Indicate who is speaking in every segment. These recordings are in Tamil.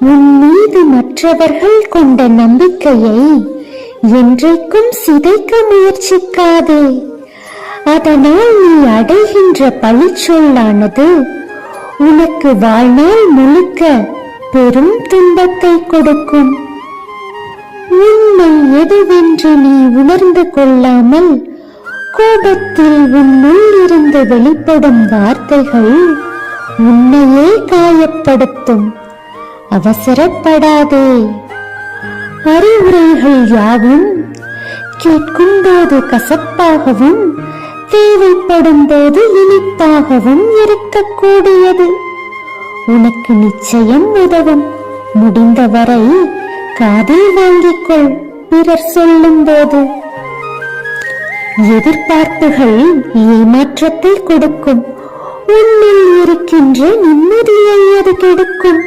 Speaker 1: உன் மீது மற்றவர்கள் கொண்ட நம்பிக்கையை என்றைக்கும் சிதைக்க முயற்சிக்காதே. அதனால் நீ அடைகின்ற பழிச்சொல்லானது உனக்கு வாழ்நாள் முழுக்க பெரும் துன்பத்தை கொடுக்கும். உண்மை எதுவென்று நீ உணர்ந்து கொள்ளாமல் கோபத்தில் உன்னுள் இருந்து வெளிப்படும் வார்த்தைகள் உன்னையே காயப்படுத்தும். அவசரப்படாதே. அறிவுரைகள் யாவும் கேட்கும்போது கசப்பாகவும் தேவைப்படும் போது இனிப்பாகவும் இருக்கக்கூடியது. உனக்கு நிச்சயம் உதவும். முடிந்தவரை காதில் வாங்கிக் கொள் பிறர் சொல்லும் போது எதிர்பார்ப்புகள் ஏமாற்றத்தை கொடுக்கும். உன்னில் இருக்கின்ற நிம்மதியை அது கெடுக்கும்.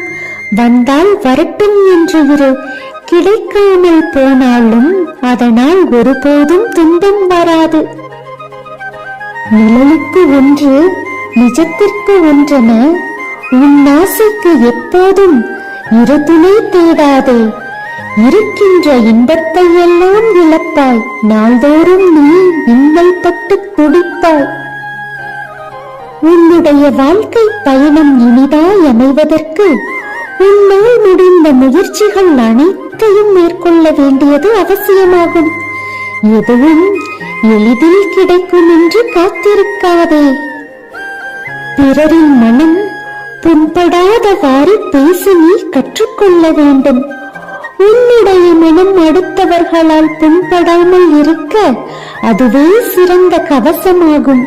Speaker 1: வந்தால் வரட்டும் என்று இரு கிடைக்காமல் போனாலும் அதனால் ஒருபோதும் துன்பம் வராது. நிழலுக்கு ஒன்று நிஜத்திற்கு ஒன்றென உன் ஆசைக்கு எப்போதும் இரு துணை தேடாதே. இருக்கின்ற இன்பத்தை எல்லாம் இழப்பாய். நாள்தோறும் நீ இன்னல்பட்டு துடிப்பாய் உன்னுடைய வாழ்க்கை பயணம் இனிதாய் அமைவதற்கு உன்னால் முடிந்த முயற்சிகள் அனைத்தையும் மேற்கொள்ள வேண்டியது அவசியமாகும். எதுவும் எளிதில் கிடைக்கும் என்று காத்திருக்காதே. பிறரின் மனம் புண்படாதவாறு பேசி நீ கற்றுக்கொள்ள வேண்டும். உன்னுடைய மனம் அடுத்தவர்களால் புண்படாமல் இருக்க அதுவே சிறந்த கவசமாகும்.